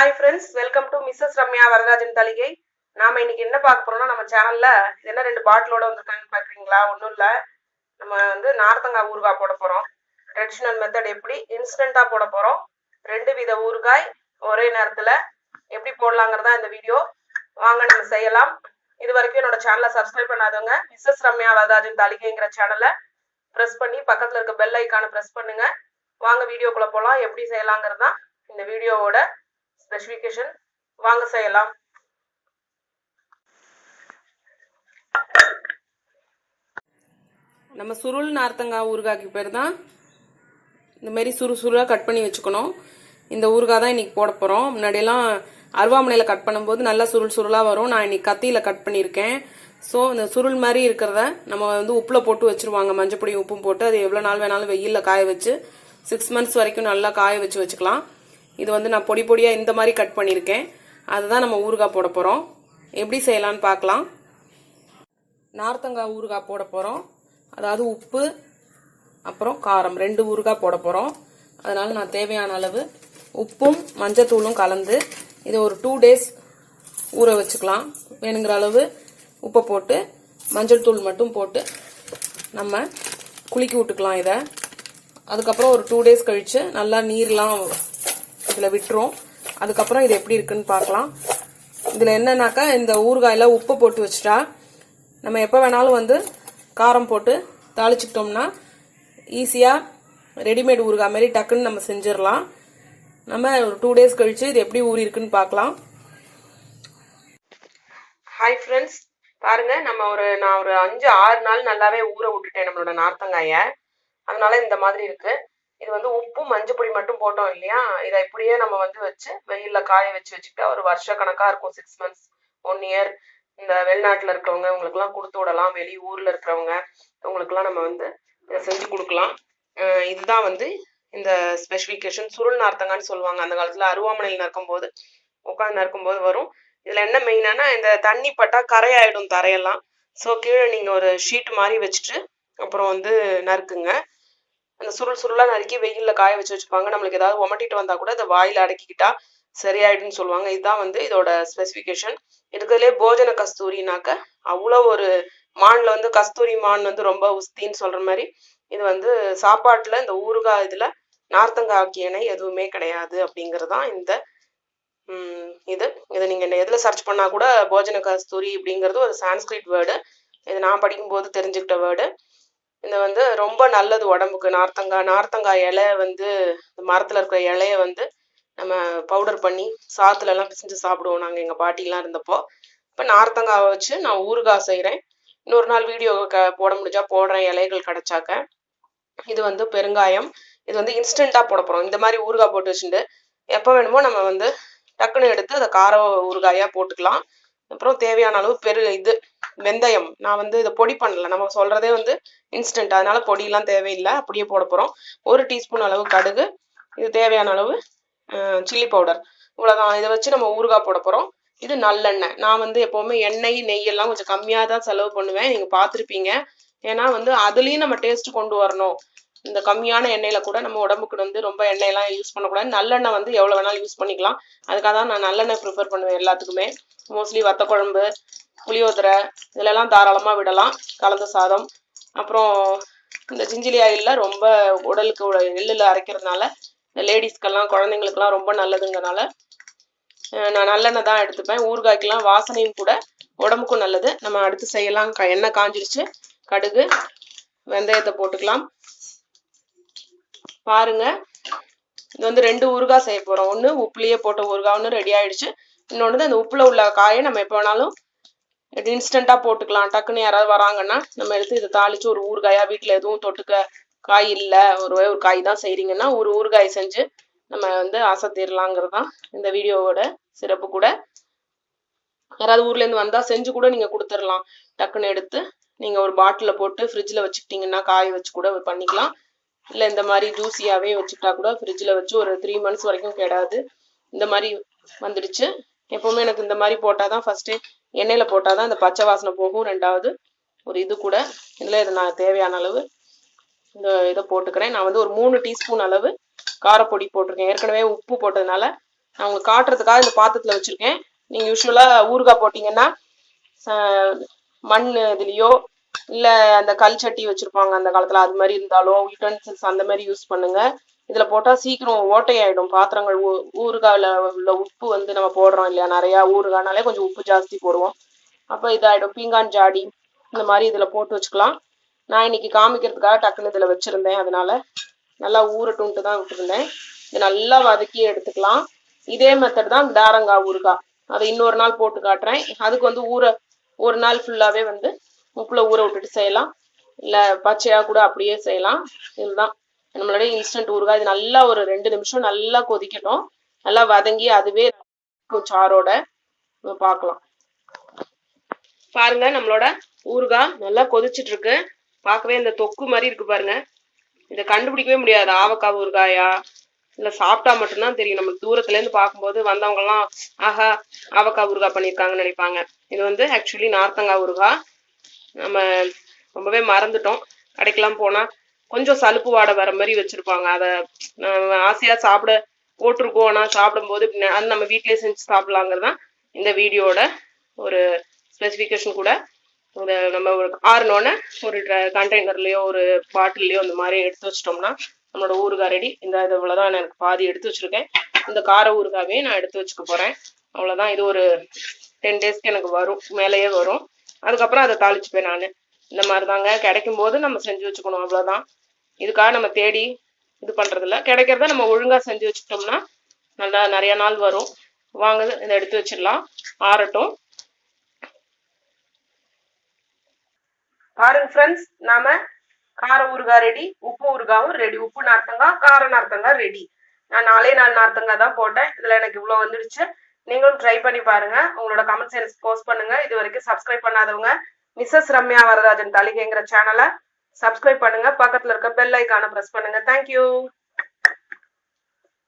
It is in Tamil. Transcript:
Hi friends welcome to Mrs Ramya Vararajan தலிகை. நாம இன்னைக்கு என்ன பார்க்க போறோம்னா நம்ம சேனல்ல என்ன ரெண்டு பாட்டிலோட வந்திருக்காங்கன்னு பாக்குறீங்களா ஒன்றும் இல்லை. நம்ம வந்து நார்த்தங்காய் ஊறுகாய் போட போறோம். ட்ரெடிஷ்னல் மெத்தட் எப்படி? இன்ஸ்டண்டா போட போறோம். ரெண்டு வித ஊறுகாய் ஒரே நேரத்துல எப்படி போடலாங்கிறதா இந்த வீடியோ வாங்க நம்ம செய்யலாம். இது வரைக்கும் என்னோட சேனலை சப்ஸ்கிரைப் பண்ணாதவங்க மிஸ்ஸஸ் ரம்யா வரராஜன் தலிகைங்கிற சேனலை ப்ரெஸ் பண்ணி பக்கத்துல இருக்க பெல் ஐக்கானை ப்ரெஸ் பண்ணுங்க. வாங்க வீடியோக்குள்ள போகலாம் எப்படி செய்யலாங்கிறது தான் இந்த வீடியோவோட ஸ்பெசிஃபிகேஷன் வாங்க செய்யலாம். நம்ம சுருள் நார்த்தங்காய் ஊறுகாய்க்கு பேர் தான். இந்த மாதிரி சுறு சுருளாக கட் பண்ணி வச்சுக்கணும். இந்த ஊறுகாய் தான் இன்றைக்கி போட போகிறோம் முன்னாடியெல்லாம் அருவாமனையில் கட் பண்ணும்போது நல்லா சுருள் சுருளாக வரும். நான் இன்றைக்கி கத்தியில் கட் பண்ணியிருக்கேன். ஸோ இந்த சுருள் மாதிரி இருக்கிறத நம்ம வந்து உப்பில் போட்டு வச்சுருவாங்க. மஞ்சப்பொடி உப்பும் போட்டு அது எவ்வளோ நாள் வேணாலும் வெயிலில் காய வச்சு சிக்ஸ் மந்த்ஸ் வரைக்கும் நல்லா காய வச்சு வச்சுக்கலாம். இது வந்து நான் பொடி பொடியாக இந்த மாதிரி கட் பண்ணியிருக்கேன். அதுதான் நம்ம ஊறுகாய் போட போகிறோம் எப்படி செய்யலான்னு பார்க்கலாம். நார்த்தங்காய் ஊறுகாய் போட போகிறோம் அதாவது உப்பு அப்புறம் காரம் ரெண்டு ஊறுகாய் போட போகிறோம் அதனால் நான் தேவையான அளவு உப்பும் மஞ்சத்தூளும் கலந்து இதை ஒரு டூ டேஸ் ஊற வச்சுக்கலாம். வேணுங்கிற அளவு உப்பை போட்டு மஞ்சள் தூள் மட்டும் போட்டு நம்ம குளிக்க விட்டுக்கலாம் இதை. அதுக்கப்புறம் ஒரு டூ டேஸ் கழித்து நல்லா நீர்லாம் இதில் விட்டுரும். அதுக்கப்புறம் இது எப்படி இருக்குன்னு பார்க்கலாம். இதில் என்னன்னாக்கா இந்த ஊறுகாயில் உப்பு போட்டு வச்சுட்டா நம்ம எப்போ வேணாலும் வந்து காரம் போட்டு தாளிச்சுக்கிட்டோம்னா ஈஸியாக ரெடிமேட் ஊறுகாய் மாதிரி டக்குன்னு நம்ம செஞ்சிடலாம். நம்ம ஒரு டூ டேஸ் கழித்து இது எப்படி ஊறி இருக்குன்னு பார்க்கலாம். ஹாய் ஃப்ரெண்ட்ஸ் பாருங்க நம்ம ஒரு நான் ஒரு அஞ்சு ஆறு நாள் நல்லாவே ஊற விட்டுட்டேன் நம்மளோட நார்த்தங்காயை. அதனால இந்த மாதிரி இருக்கு. இது வந்து உப்பு மஞ்சப்பொடி மட்டும் போட்டோம் இல்லையா? இதை இப்படியே நம்ம வந்து வச்சு வெயில்ல காய வச்சு வச்சுக்கிட்டா ஒரு வருஷ கணக்கா இருக்கும். சிக்ஸ் மந்த்ஸ் ஒன் இயர் இந்த வெளிநாட்டுல இருக்கிறவங்க உங்களுக்குலாம் கொடுத்து விடலாம். வெளி ஊர்ல இருக்கிறவங்க உங்களுக்குலாம் நம்ம வந்து இதை செஞ்சு கொடுக்கலாம். இதுதான் வந்து இந்த ஸ்பெசிஃபிகேஷன் சுருள் நார்த்தங்கன்னு சொல்லுவாங்க. அந்த காலத்துல அருவாமனையில் நறுக்கும்போது உட்காந்து நறுக்கும்போது வரும். இதுல என்ன மெயினானா இந்த தண்ணி பட்டா கரையாயிடும் தரையெல்லாம். ஸோ கீழே நீங்க ஒரு ஷீட் மாதிரி வச்சுட்டு அப்புறம் வந்து நறுக்குங்க. அந்த சுருள் சுருளாக நறுக்கி வெயிலில் காய வச்சு வச்சுப்பாங்க. நம்மளுக்கு ஏதாவது உமட்டிட்டு வந்தால் கூட அதை வாயில் அடக்கிக்கிட்டா சரியாயிடுன்னு சொல்லுவாங்க. இதுதான் வந்து இதோட ஸ்பெசிஃபிகேஷன் இருக்கிறதுலே போஜன கஸ்தூரினாக்க அவ்வளோ ஒரு மான்ல வந்து கஸ்தூரி மான் வந்து ரொம்ப உஸ்தின்னு சொல்ற மாதிரி இது வந்து சாப்பாட்டில் இந்த ஊறுகாய் இதில் நார்த்தங்காய் எண்ணெய் எதுவுமே கிடையாது அப்படிங்கிறது தான் இந்த இது. இதை நீங்க என்ன எதுல சர்ச் பண்ணா கூட போஜன கஸ்தூரி அப்படிங்கிறது ஒரு சான்ஸ்கிரிட் வேர்டு இது நான் படிக்கும்போது தெரிஞ்சுக்கிட்ட வேர்டு இது வந்து ரொம்ப நல்லது உடம்புக்கு. நார்த்தங்காய் நார்த்தங்காய் இலை வந்து இந்த மரத்துல இருக்கிற இலைய வந்து நம்ம பவுடர் பண்ணி சாத்துல எல்லாம் பிசைஞ்சு சாப்பிடுவோம் நாங்க எங்க பாட்டிலாம் இருந்தப்போ. இப்ப நார்த்தங்காவை வச்சு நான் ஊறுகாய் செய்கிறேன் இன்னொரு நாள் வீடியோ க போட முடிஞ்சா போடுறேன். இலைகள் கிடைச்சாக்க. இது வந்து பெருங்காயம். இது வந்து இன்ஸ்டண்டா போட போறோம். இந்த மாதிரி ஊறுகாய் போட்டு வச்சுட்டு எப்போ வேணுமோ நம்ம வந்து டக்குன்னு எடுத்து அதை கார ஊறுகாயா போட்டுக்கலாம். அப்புறம் தேவையான அளவு பெரு இது வெந்தயம். நான் வந்து இதை பொடி பண்ணல. நம்ம சொல்றதே வந்து இன்ஸ்டன்ட் அதனால பொடியெல்லாம் தேவையில்லை. அப்படியே போட போறோம். ஒரு டீஸ்பூன் அளவு கடுகு. இது தேவையான அளவு சில்லி பவுடர் இவ்வளவுதான். இதை வச்சு நம்ம ஊறுகாய் போட போறோம். இது நல்லெண்ணெய். நான் வந்து எப்பவுமே எண்ணெய் நெய் எல்லாம் கொஞ்சம் கம்மியாக தான் செலவு பண்ணுவேன். நீங்க பார்த்துருப்பீங்க. ஏன்னா வந்து அதுலயும் நம்ம டேஸ்ட் கொண்டு வரணும். இந்த கம்மியான எண்ணெயில கூட நம்ம உடம்புக்கு வந்து ரொம்ப எண்ணெயெல்லாம் யூஸ் பண்ணக்கூடாது. நல்லெண்ணெய் வந்து எவ்வளவு வேணாலும் யூஸ் பண்ணிக்கலாம். அதுக்காக தான் நான் நல்லெண்ணெய் ப்ரிஃபர் பண்ணுவேன் எல்லாத்துக்குமே. மோஸ்ட்லி வத்த குழம்பு புளியோதரை இதிலெல்லாம் தாராளமாக விடலாம் கலந்த சாதம். அப்புறம் இந்த ஜிஞ்சிலி ஆயில்ல ரொம்ப உடலுக்கு உட- அரைக்கிறதுனால இந்த லேடிஸ்க்கெல்லாம் குழந்தைங்களுக்கெல்லாம் ரொம்ப நல்லதுங்கிறனால நான் நல்லெண்ணெய் தான் எடுத்துப்பேன். ஊறுகாய்க்கெல்லாம் வாசனையும் கூட உடம்புக்கும் நல்லது. நம்ம அடுத்து செய்யலாம். எண்ணெய் காஞ்சிருச்சு. கடுகு வெந்தயத்தை போட்டுக்கலாம். பாருங்க. இது வந்து ரெண்டு ஊறுகாய் செய்ய போகிறோம் ஒன்று உப்புலேயே போட்ட ஊறுகாய் ஒன்று ரெடி ஆயிடுச்சு. இன்னொன்று அந்த உப்புல உள்ள காயை நம்ம எப்போ வேணாலும் இது இன்ஸ்டண்ட்டாக போட்டுக்கலாம். டக்குன்னு யாராவது வராங்கன்னா நம்ம எடுத்து இதை தாளித்து ஒரு ஊறுகாயா வீட்டில் எதுவும் தொட்டுக்க காய் இல்லை ஒரு ஒரு காய் தான் செய்கிறீங்கன்னா ஒரு ஊறுகாய் செஞ்சு நம்ம வந்து அசத்திடலாங்கிறது தான் இந்த வீடியோவோட சிறப்பு கூட. யாராவது ஊர்லேருந்து வந்தால் செஞ்சு கூட நீங்கள் கொடுத்துடலாம். டக்குன்னு எடுத்து நீங்கள் ஒரு பாட்டிலில் போட்டு ஃப்ரிட்ஜில் வச்சுக்கிட்டீங்கன்னா காய வச்சு கூட பண்ணிக்கலாம். இல்லை இந்த மாதிரி ஜூஸியாகவே வச்சுக்கிட்டா கூட ஃப்ரிட்ஜில் வச்சு ஒரு த்ரீ மந்த்ஸ் வரைக்கும் கெடாது. இந்த மாதிரி வந்துடுச்சு. எப்பவுமே எனக்கு இந்த மாதிரி போட்டாதான் ஃபர்ஸ்ட் எண்ணெயில போட்டாதான் இந்த பச்சை வாசனை போகும். ரெண்டாவது ஒரு இது கூட இதுல இது நான் தேவையான அளவு இந்த இதை போட்டுக்கிறேன். நான் வந்து ஒரு மூணு டீஸ்பூன் அளவு காரப்பொடி போட்டிருக்கேன். ஏற்கனவே உப்பு போட்டதுனால நான் உங்களுக்கு காட்டுறதுக்காக இந்த பாத்திரத்துல வச்சிருக்கேன். நீங்க யூஸ்வலா ஊறுகாய் போட்டீங்கன்னா மண் இதுலயோ இல்ல அந்த கல் சட்டி வச்சிருப்பாங்க அந்த காலத்துல அது மாதிரி இருந்தாலோ யூட்டன்சில்ஸ் அந்த மாதிரி யூஸ் பண்ணுங்க. இதுல போட்டா சீக்கிரம் ஓட்டையாயிடும். பாத்திரங்கள் ஊ- உள்ள உப்பு வந்து நம்ம போடுறோம் இல்லையா? நிறைய ஊறுகாய்னாலே கொஞ்சம் உப்பு ஜாஸ்தி போடுவோம். அப்ப இதாயிடும். பீங்கான் ஜாடி இந்த மாதிரி இதுல போட்டு வச்சுக்கலாம். நான் இன்னைக்கு காமிக்கிறதுக்காக டக்குன்னு இதுல வச்சிருந்தேன். அதனால நல்லா ஊறட்டும்ட்டு தான் விட்டுருந்தேன் இது நல்லா வதக்கி எடுத்துக்கலாம். இதே மெத்தட் தான் தாரங்காய் ஊறுகாய் அதை இன்னொரு நாள் போட்டு காட்டுறேன். அதுக்கு வந்து ஊற ஒரு நாள் ஃபுல்லாவே வந்து உப்புல ஊற விட்டுட்டு செய்யலாம். இல்ல பச்சையா கூட அப்படியே செய்யலாம். இதுதான். நம்மளுடைய இன்ஸ்டன்ட் ஊறுகாய் இது நல்லா ஒரு ரெண்டு நிமிஷம் நல்லா கொதிக்கட்டும். நல்லா வதங்கி அதுவே சாரோட பார்க்கலாம். பாருங்க நம்மளோட ஊறுகாய் நல்லா கொதிச்சுட்டு இருக்கு பார்க்கவே இந்த தொக்கு மாதிரி இருக்கு பாருங்க. இதை கண்டுபிடிக்கவே முடியாது. ஆவக்காய் ஊறுகாயா? இல்ல சாப்பிட்டா மட்டும்தான் தெரியும். நம்மளுக்கு தூரத்துல இருந்து பார்க்கும்போது வந்தவங்க எல்லாம் ஆஹா ஆவக்காய் ஊறுகாய் பண்ணியிருக்காங்கன்னு நினைப்பாங்க. இது வந்து ஆக்சுவலி நார்த்தங்காய் ஊறுகாய். நம்ம ரொம்பவே மறந்துட்டோம். கடைக்கெல்லாம் போனா கொஞ்சம் சலுப்பு வாடை வர மாதிரி வச்சிருப்பாங்க. அதை ஆசையா சாப்பிட போட்டிருக்கோம். ஆனால் சாப்பிடும்போது பின்ன- அது நம்ம வீட்லயே செஞ்சு சாப்பிடலாங்கிறது தான் இந்த வீடியோட ஒரு ஸ்பெசிஃபிகேஷன் கூட. இந்த நம்ம ஒரு ஆறுனோடனே ஒரு கண்டெய்னர்லயோ ஒரு பாட்டில்லையோ அந்த மாதிரி எடுத்து வச்சிட்டோம்னா நம்மளோட ஊறுகாய் ரெடி இந்த இது இவ்வளவுதான் எனக்கு பாதி எடுத்து வச்சிருக்கேன். இந்த கார ஊறுகாவையும் நான் எடுத்து வச்சுக்க போறேன். அவ்வளவுதான். இது ஒரு டென் டேஸ்க்கு எனக்கு வரும். மேலேயே வரும். அதுக்கப்புறம் அதை தாளிச்சுப்பேன் நான். இந்த மாதிரி தாங்க கிடைக்கும் போது நம்ம செஞ்சு வச்சுக்கணும். அவ்வளவுதான். இதுக்காக நம்ம தேடி இது பண்ணுறதில்ல கிடைக்கிறத நம்ம ஒழுங்கா செஞ்சு வச்சுட்டோம்னா நல்லா நிறைய நாள் வரும். வாங்க இதை எடுத்து வச்சிடலாம். ஆறட்டும். பாருங்க ஃப்ரெண்ட்ஸ் நாம கார ஊறுகாய் ரெடி உப்பு ஊறுகாவும் ரெடி உப்பு நார்த்தங்காய் கார நார்த்தங்காய் ரெடி நான் நாலே நாலு நார்த்தங்காய் தான் போட்டேன். இதுல எனக்கு இவ்வளவு வந்துடுச்சு. நீங்களும் ட்ரை பண்ணி பாருங்க. உங்களோட கமெண்ட்ஸ் எனக்கு போஸ்ட் பண்ணுங்க. இது வரைக்கும் சப்ஸ்கிரைப் பண்ணாதவங்க மிஸ்ஸஸ் ரம்யா வரராஜன் தலிகைங்கிற சேனலை சப்ஸ்கிரைப் பண்ணுங்க. பக்கத்துல இருக்க பெல் ஐக்கானை பிரஸ் பண்ணுங்க. தேங்க்யூ